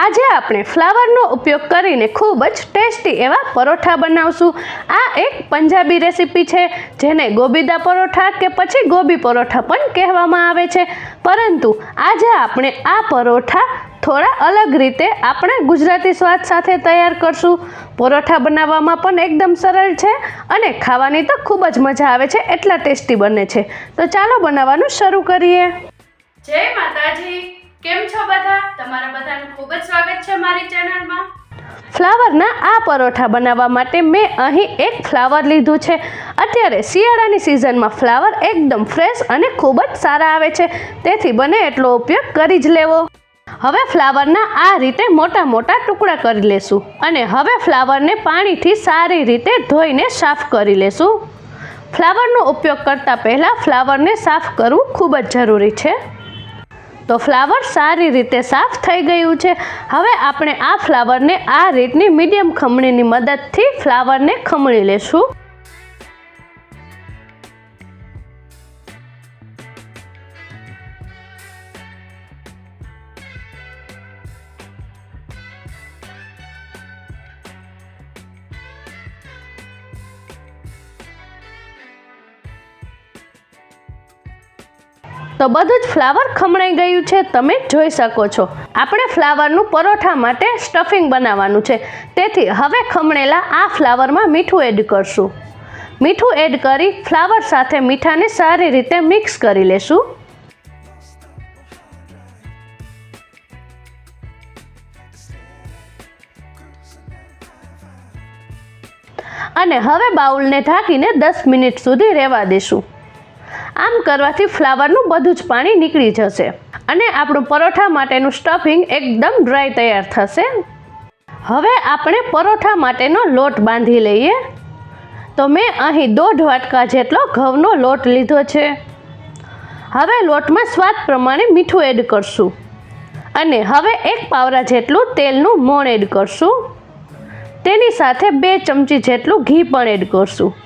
આજે આપણે ફ્લાવરનો ઉપયોગ કરીને ખૂબ જ ટેસ્ટી એવા પરોઠા બનાવશું. આ એક પંજાબી રેસીપી છે, જેને ગોબીદા પરોઠા કે પછી ગોબી પરોઠા પણ કહેવામાં આવે છે. પરંતુ આજે આપણે આ પરોઠા થોડા અલગ રીતે આપણે ગુજરાતી સ્વાદ સાથે તૈયાર કરશું. પરોઠા બનાવવામાં પણ એકદમ સરળ છે અને ખાવાની તો ખૂબ જ મજા આવે છે, એટલા ટેસ્ટી બને છે. તો ચાલો બનાવવાનું શરૂ કરીએ. જય માતાજી. કેમ છો બધા? તમારા બધાનું ખૂબ જ સ્વાગત છે મારી ચેનલમાં. ફ્લાવરના આ પરોઠા બનાવવા માટે મેં અહીં એક ફ્લાવર લીધું છે. અત્યારે શિયાળાની સિઝનમાં ફ્લાવર એકદમ ફ્રેશ અને ખૂબ જ સારા આવે છે. તેથી બને એટલો ઉપયોગ કરી જ લેવો. હવે ફ્લાવરના આ રીતે મોટા મોટા ટુકડા કરી લેશું અને હવે ફ્લાવરને પાણીથી સારી રીતે ધોઈને સાફ કરી લેશું. ફ્લાવરનો ઉપયોગ કરતાં પહેલાં ફ્લાવરને સાફ કરવું ખૂબ જ જરૂરી છે. તો ફ્લાવર સારી રીતે સાફ થઈ ગયું છે. હવે આપણે આ ફ્લાવરને આ રીતની મીડિયમ ખમણીની મદદથી ફ્લાવરને ખમણી લેશું. તો બધું જ ફ્લાવર ખમણાઈ ગયું છે, તમે જોઈ શકો છો. આપણે ફ્લાવરનું પરોઠા માટે સ્ટફિંગ બનાવવાનું છે. તેથી હવે ખમણેલા આ ફ્લાવરમાં મીઠું એડ કરશું. મીઠું એડ કરી ફ્લાવર સાથે મીઠાને સારી રીતે મિક્સ કરી લેશું. અને હવે બાઉલને ઢાંકીને દસ મિનિટ સુધી રહેવા દેશું. આમ કરવાથી ફ્લાવરનું બધું જ પાણી નીકળી જશે. અને આપણું પરોઠા માટેનું સ્ટફિંગ એકદમ ડ્રાય તૈયાર થશે. હવે આપણે પરોઠા માટેનો લોટ બાંધી લઈએ. તો મેં અહીં દોઢ વાટકા જેટલો ઘઉંનો લોટ લીધો છે. હવે લોટમાં સ્વાદ પ્રમાણે મીઠું એડ કરશું. અને હવે એક પાવરા જેટલું તેલનું મોણ એડ કરશું. તેની સાથે બે ચમચી જેટલું ઘી પણ એડ કરશું.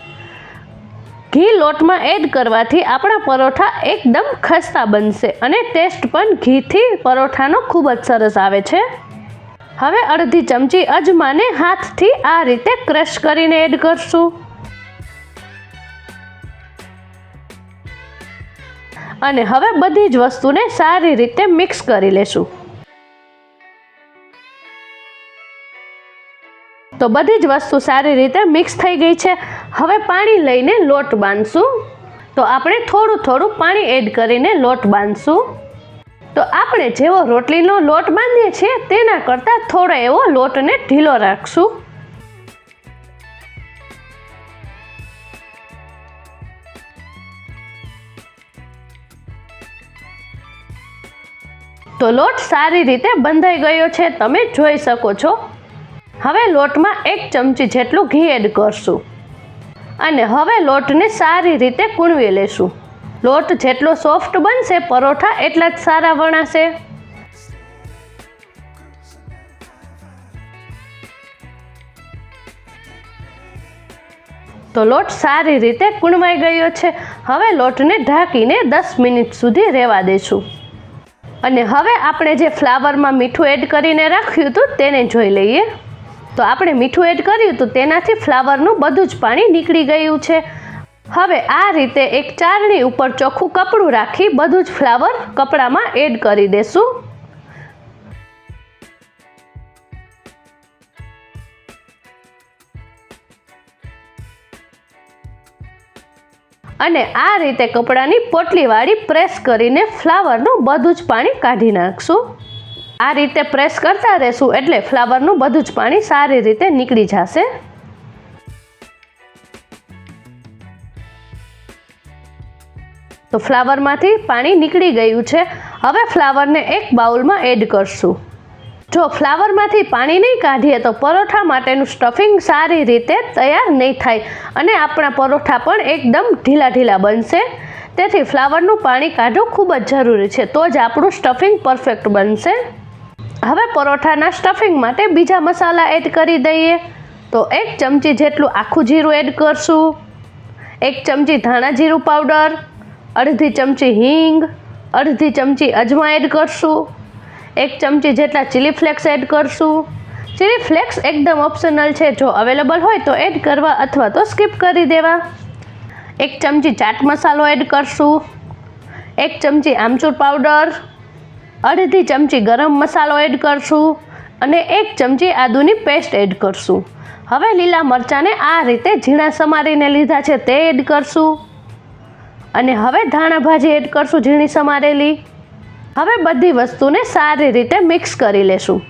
ઘી લોટમાં એડ કરવાથી આપણા પરોઠા એકદમ ખસ્તા બનશે અને ટેસ્ટ પણ ઘીથી પરોઠાનો ખૂબ જ સરસ આવે છે. હવે અડધી ચમચી અજમાને હાથથી આ રીતે ક્રશ કરીને એડ કરશું. અને હવે બધી જ વસ્તુને સારી રીતે મિક્સ કરી લેશું. તો બધી જ વસ્તુ સારી રીતે મિક્સ થઈ ગઈ છે. હવે પાણી લઈને લોટ બાંધશું. તો આપણે થોડું થોડું પાણી એડ કરીને લોટ બાંધશું. તો આપણે જેવો રોટલીનો લોટ બાંધીએ છીએ, તેના કરતાં થોડો એવો લોટને ઢીલો રાખશું. તો લોટ સારી રીતે બંધાઈ ગયો છે. તમે જોઈ શકો છો. હવે લોટમાં એક ચમચી જેટલું ઘી એડ કરશું. અને હવે લોટને સારી રીતે કૂણવી લેશું. લોટ જેટલો સોફ્ટ બનશે, પરોઠા એટલા જ સારા વણાશે. તો લોટ સારી રીતે કૂણવાઈ ગયો છે. હવે લોટને ઢાંકીને દસ મિનિટ સુધી રહેવા દઈશું અને હવે આપણે જે ફ્લાવરમાં મીઠું એડ કરીને રાખ્યું હતું, તેને જોઈ લઈએ. તો આપણે મીઠું એડ કર્યું તો તેનાથી ફ્લાવરનું બધું જ પાણી નીકળી ગયું છે. હવે આ રીતે એક ચારણી ઉપર ચોખ્ખું કપડું રાખી બધું જ ફ્લાવર કપડામાં એડ કરી દેશું. અને આ રીતે કપડાની પોટલીવાળી પ્રેસ કરીને ફ્લાવરનું બધું જ પાણી કાઢી નાખશું. આ રીતે પ્રેસ કરતા રહેશું એટલે ફ્લાવરનું બધું જ પાણી સારી રીતે નીકળી જશે. તો ફ્લાવરમાંથી પાણી નીકળી ગયું છે. હવે ફ્લાવરને એક બાઉલમાં એડ કરશું. જો ફ્લાવરમાંથી પાણી નહીં કાઢીએ તો પરોઠા માટેનું સ્ટફિંગ સારી રીતે તૈયાર નહીં થાય અને આપણા પરોઠા પણ એકદમ ઢીલા ઢીલા બનશે. તેથી ફ્લાવરનું પાણી કાઢવું ખૂબ જ જરૂરી છે. તો જ આપણું સ્ટફિંગ પરફેક્ટ બનશે. હવે પરોઠાના સ્ટફિંગ માટે બીજા મસાલા એડ કરી દઈએ. તો એક ચમચી જેટલું આખું જીરું એડ કરશું. એક ચમચી ધાણા જીરું પાવડર અડધી ચમચી હિંગ, અડધી ચમચી અજમા એડ કરશું. એક ચમચી જેટલા ચીલી ફ્લેક્સ એડ કરશું. ચીલી ફ્લેક્સ એકદમ ઓપ્શનલ છે. જો અવેલેબલ હોય તો એડ કરવા અથવા તો સ્કીપ કરી દેવા. એક ચમચી ચાટ મસાલો એડ કરશું. એક ચમચી આમચૂર પાવડર અડધી ચમચી ગરમ મસાલો એડ કરશું અને એક ચમચી આદુની પેસ્ટ એડ કરશું. હવે લીલા મરચાંને આ રીતે ઝીણા સમારીને લીધા છે તે એડ કરશું. અને હવે ધાણા ભાજી એડ કરશું ઝીણી સમારેલી. હવે બધી વસ્તુને સારી રીતે મિક્સ કરી લેશું.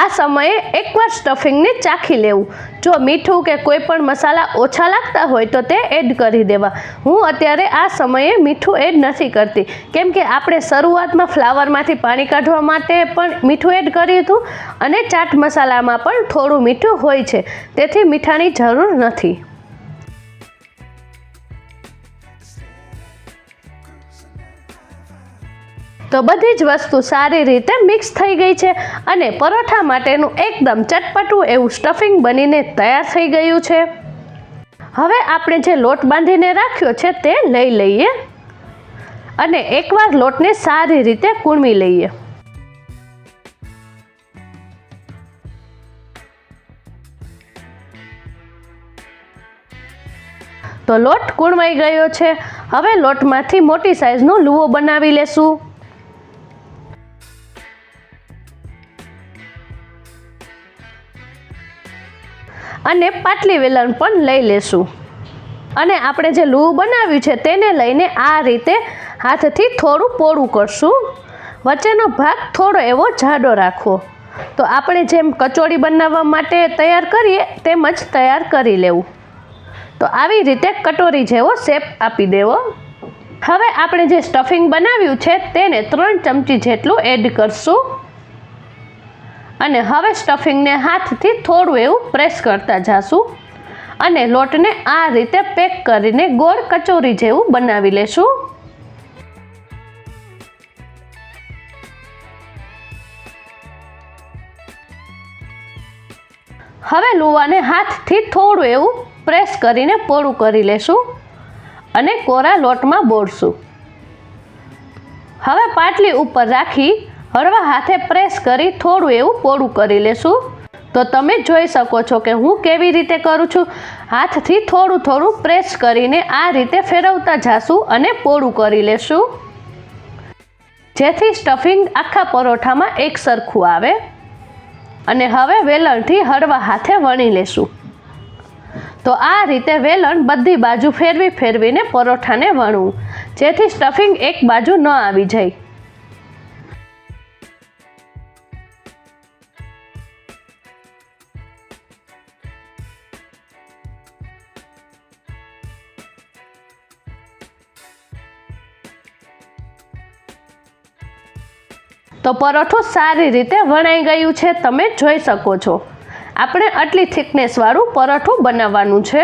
આ સમયે એકવાર સ્ટફિંગને ચાખી લેવું. જો મીઠું કે કોઈ પણ મસાલા ઓછા લાગતા હોય તો તે એડ કરી દેવા. હું અત્યારે આ સમયે મીઠું એડ નથી કરતી. કેમ કે આપણે શરૂઆતમાં ફ્લાવરમાંથી પાણી કાઢવા માટે પણ મીઠું એડ કર્યું હતું અને ચાટ મસાલામાં પણ થોડું મીઠું હોય છે. તેથી મીઠાની જરૂર નથી. તો બધી જ વસ્તુ સારી રીતે મિક્સ થઈ ગઈ છે અને પરોઠા માટેનું એકદમ ચટપટું એવું સ્ટફિંગ બનીને તૈયાર થઈ ગયું છે. હવે આપણે જે લોટ બાંધીને રાખ્યો છે તે લઈ લઈએ અને એકવાર લોટને સારી રીતે કૂણવી લઈએ. તો લોટ કૂણવાઈ ગયો છે. હવે લોટમાંથી મોટી સાઈઝનો લુવો બનાવી લેશું. અને પાટલી વેલણ પણ લઈ લેશું. અને આપણે જે લૂ બનાવ્યું છે તેને લઈને આ રીતે હાથથી થોડું પોળું કરશું. વચ્ચેનો ભાગ થોડો એવો જાડો રાખવો તો આપણે જેમ કચોડી બનાવવા માટે તૈયાર કરીએ તેમ જ તૈયાર કરી લેવું. તો આવી રીતે કટોરી જેવો શેપ આપી દેવો. હવે આપણે જે સ્ટફિંગ બનાવ્યું છે તેને ત્રણ ચમચી જેટલું એડ કરશું. અને હવે સ્ટફિંગને હાથથી થોડું એવું પ્રેસ કરતા જાશું અને લોટને આ રીતે પેક કરીને ગોળ કચોરી જેવું બનાવી લેશું. હવે લુવાને હાથથી થોડું એવું પ્રેસ કરીને પોળું કરી લેશું અને કોરા લોટમાં બોળશું. હવે પાટલી ઉપર રાખી હળવા હાથે પ્રેસ કરી થોડું એવું પોળું કરી લેશું. તો તમે જોઈ શકો છો કે હું કેવી રીતે કરું છું. હાથથી થોડું થોડું પ્રેસ કરીને આ રીતે ફેરવતા જાશું અને પોળું કરી લેશું. જેથી સ્ટફિંગ આખા પરોઠામાં એક સરખું આવે. અને હવે વેલણથી હળવા હાથે વણી લેશું. તો આ રીતે વેલણ બધી બાજુ ફેરવી ફેરવીને પરોઠાને વણવું. જેથી સ્ટફિંગ એક બાજુ ન આવી જાય. તો પરોઠું સારી રીતે વણાઈ ગયું છે, તમે જોઈ શકો છો. આપણે આટલી થિકનેસવાળું પરોઠું બનાવવાનું છે.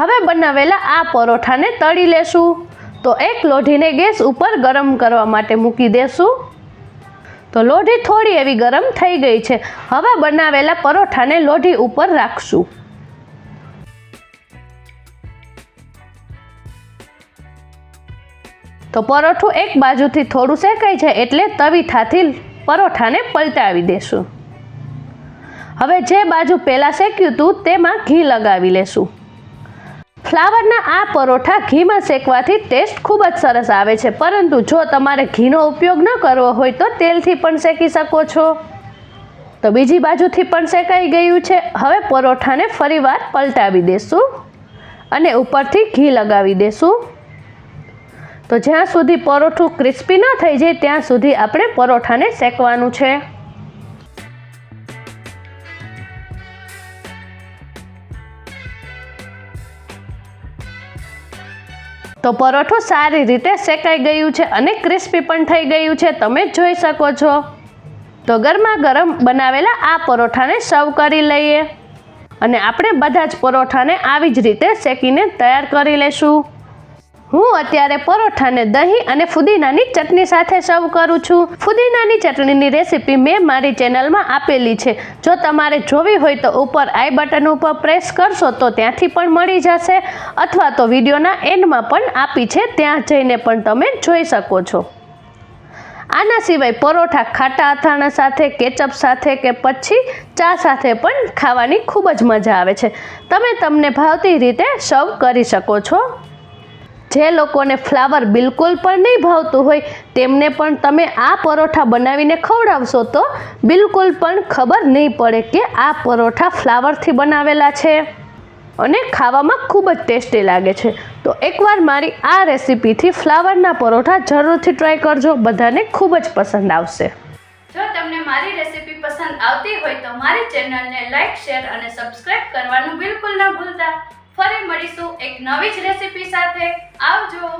હવે બનાવેલા આ પરોઠાને તળી લેશું. તો એક લોઢીને ગેસ ઉપર ગરમ કરવા માટે મૂકી દેશું. તો લોઢી થોડી એવી ગરમ થઈ ગઈ છે. હવે બનાવેલા પરોઠાને લોઢી ઉપર રાખશું. તો પરોઠું એક બાજુથી થોડું શેકાઈ જાય એટલે તવીથાથી પરોઠાને પલટાવી દેશું. હવે જે બાજુ પહેલાં શેક્યું હતું તેમાં ઘી લગાવી લેશું. ફ્લાવરના આ પરોઠા ઘીમાં શેકવાથી ટેસ્ટ ખૂબ જ સરસ આવે છે, પરંતુ જો તમારે ઘીનો ઉપયોગ ન કરવો હોય તો તેલથી પણ શેકી શકો છો. તો બીજી બાજુથી પણ શેકાઈ ગયું છે. હવે પરોઠાને ફરીવાર પલટાવી દેશું અને ઉપરથી ઘી લગાવી દેશું. તો જ્યાં સુધી પરોઠું ક્રિસ્પી ન થઈ જાય, ત્યાં સુધી આપણે પરોઠાને શેકવાનું છે. તો પરોઠું સારી રીતે શેકાઈ ગયું છે અને ક્રિસ્પી પણ થઈ ગયું છે, તમે જોઈ શકો છો. તો ગરમા ગરમ બનાવેલા આ પરોઠાને સર્વ કરી લઈએ. અને આપણે બધા જ પરોઠાને આવી જ રીતે શેકીને તૈયાર કરી લેશું. હું અત્યારે પરોઠાને દહીં અને ફુદીનાની ચટણી સાથે સર્વ કરું છું. ફુદીનાની ચટણીની રેસીપી મેં મારી ચેનલમાં આપેલી છે. જો તમારે જોવી હોય તો ઉપર આઈ બટન ઉપર પ્રેસ કરશો તો ત્યાંથી પણ મળી જશે. અથવા તો વિડીયોના એન્ડમાં પણ આપી છે, ત્યાં જઈને પણ તમે જોઈ શકો છો. આના સિવાય પરોઠા ખાટા અથાણા સાથે કેચઅપ સાથે કે પછી ચા સાથે પણ ખાવાની ખૂબ જ મજા આવે છે. તમે તમને ભાવતી રીતે સર્વ કરી શકો છો. જે લોકોને ફ્લાવર બિલકુલ પણ નહીં ભાવતું હોય, તેમને પણ તમે આ પરોઠા બનાવીને ખવડાવશો તો બિલકુલ પણ ખબર નહીં પડે કે આ પરોઠા ફ્લાવરથી બનાવેલા છે. અને ખાવામાં ખૂબ જ ટેસ્ટી લાગે છે. તો એકવાર મારી આ રેસીપીથી ફ્લાવરના પરોઠા જરૂરથી ટ્રાય કરજો. બધાને ખૂબ જ પસંદ આવશે. જો તમને મારી રેસીપી પસંદ આવતી હોય તો મારી ચેનલને લાઇક શેર અને સબસ્ક્રાઇબ કરવાનું બિલકુલ ન ભૂલતા. ફરી મળીશું એક નવી જ રેસીપી સાથે. આવજો.